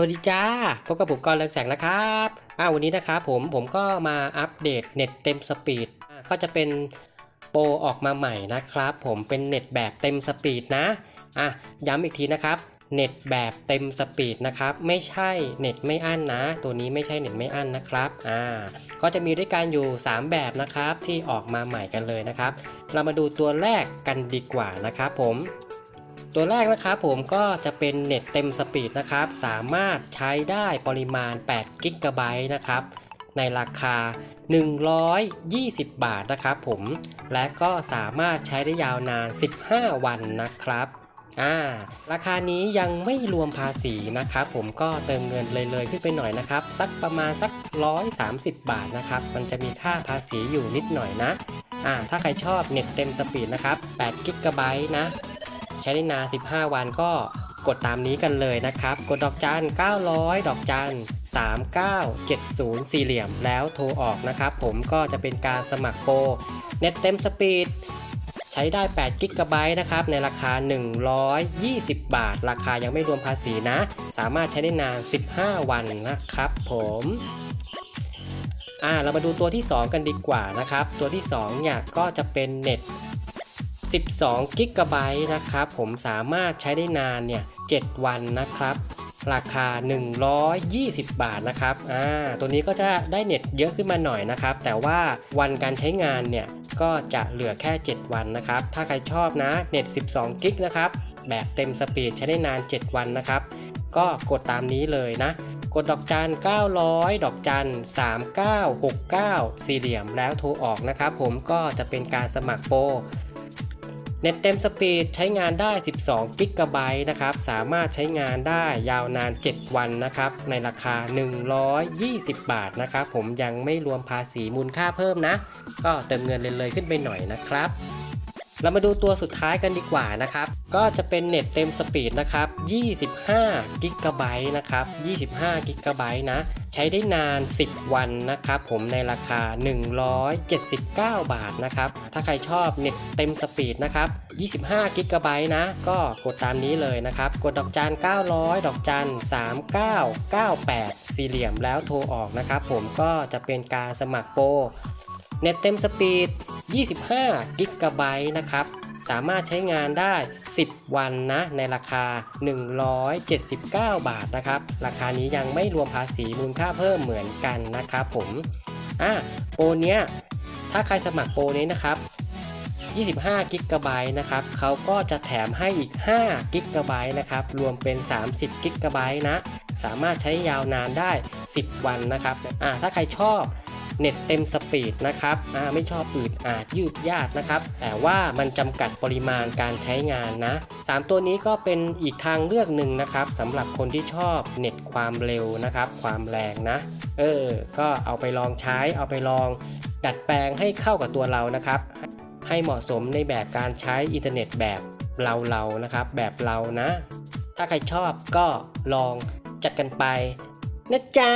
วัสดีจ้า พบกับผมกรเรืองแสงนะครับอ้าววันนี้นะครับผมผมก็มาอัปเดตเน็ตเต็มสปีดอ่าก็จะเป็นโปรออกมาใหม่นะครับ ผมเป็นเน็ตแบบเต็มสปีดนะอะย้ำอีกทีนะครับเน็ตแบบเต็มสปีดนะครับ ไม่ใช่เน็ตไม่อั้นนะ ตัวนี้ไม่ใช่เน็ตไม่อั้นนะครับอ่าก็จะมีด้วยกันอยู่ 3 แบบนะครับที่ออกมาใหม่กันเลยนะครับ เรามาดูตัวแรกกันดีกว่านะครับผม ตัวแรกนะครับผมก็จะเป็นเน็ตเต็มสปีดนะครับ สามารถใช้ได้ปริมาณ8กิกะไบต์นะครับ ในราคา 120 บาทนะครับผม และก็สามารถใช้ได้ยาวนาน 15 วันนะครับอ่าราคานี้ยังไม่รวมภาษีนะครับผมก็เติมเงินเลยๆขึ้นไปหน่อยนะครับ สักประมาณสัก 130 บาทนะครับ มันจะมีค่าภาษีอยู่นิดหน่อยนะอ่าถ้าใครชอบเน็ตเต็มสปีดนะครับ8กิกะไบต์นะ ใช้ได้นาน 15 วันก็กดตามนี้กันเลยนะครับ กดดอกจัน 900 ดอกจัน 3970 สี่เหลี่ยมแล้วโทรออกนะครับ ผมก็จะเป็นการสมัครโปรเน็ตเต็มสปีดใช้ได้8กิกะไบต์นะครับ ในราคา 120 บาท ราคายังไม่รวมภาษีนะ สามารถใช้ได้นาน 15 วันนะครับ ผมอ่าเรามาดูตัวที่ 2 กันดีกว่านะครับ ตัวที่2เนี่ยก็จะเป็นเน็ต 12กิกะไบต์นะครับผมสามารถใช้ได้นานเนี่ย 7 วันนะครับ ราคา 120 บาทนะครับอ่าตัวนี้ก็จะได้เน็ตเยอะขึ้นมาหน่อยนะครับ แต่ว่าวันการใช้งานเนี่ย ก็จะเหลือแค่ 7 วันนะครับ ถ้าใครชอบนะเน็ต 12กิกนะครับ แบบเต็มสปีดใช้ได้นาน 7 วันนะครับ ก็กดตามนี้เลยนะกดดอกจัน 900 ดอกจัน 3969 สี่เหลี่ยมแล้วโทรออกนะครับผมก็จะเป็นการสมัครโปร เน็ตเต็มสปีดใช้งานได้ 12กิกะไบต์นะครับ สามารถใช้งานได้ยาวนาน 7 วันนะครับ ในราคา 120 บาทนะครับ ผมยังไม่รวมภาษีมูลค่าเพิ่มนะ ก็เติมเงินเลยๆขึ้นไปหน่อยนะครับ เรามาดูตัวสุดท้ายกันดีกว่านะครับ ก็จะเป็นเน็ตเต็มสปีดนะครับ 25กิกะไบต์นะครับ 25กิกะไบต์นะ ใช้ได้นาน 10 วันนะครับ ผมในราคา 179 บาทนะครับ ถ้าใครชอบเน็ตเต็มสปีดนะครับ 25กิกะไบต์นะ ก็กดตามนี้เลยนะครับ กดดอกจัน900 ดอกจัน 3998 สี่เหลี่ยมแล้วโทรออกนะครับ ผมก็จะเป็นการสมัครโปรเน็ตเต็มสปีด 25กิกะไบต์นะครับสามารถใช้งานได้ 10 วันนะ ในราคา 179 บาทนะครับ ราคานี้ยังไม่รวมภาษีมูลค่าเพิ่มเหมือนกันนะครับผมอะโปรเนี้ย ถ้าใครสมัครโปรนี้นะครับ25กิกะไบต์นะครับเขาก็จะแถมให้อีก5กิกะไบต์นะครับ รวมเป็น 30กิกะไบต์นะ สามารถใช้ยาวนานได้ 10 วันนะครับ อ่า ถ้าใครชอบ เน็ตเต็มสปีดนะครับไม่ชอบอืดอาดยืดยาดนะครับ แต่ว่ามันจำกัดปริมาณการใช้งานนะ 3 ตัวนี้ก็เป็นอีกทางเลือกหนึ่งนะครับสำหรับคนที่ชอบเน็ตความเร็วนะครับ ความแรงนะ เออ ก็เอาไปลองใช้ เอาไปลองดัดแปลงให้เข้ากับตัวเรานะครับ ให้เหมาะสมในแบบการใช้อินเทอร์เน็ตแบบเราๆนะครับ แบบเรานะ ถ้าใครชอบก็ลองจัดกันไปนะจ๊ะ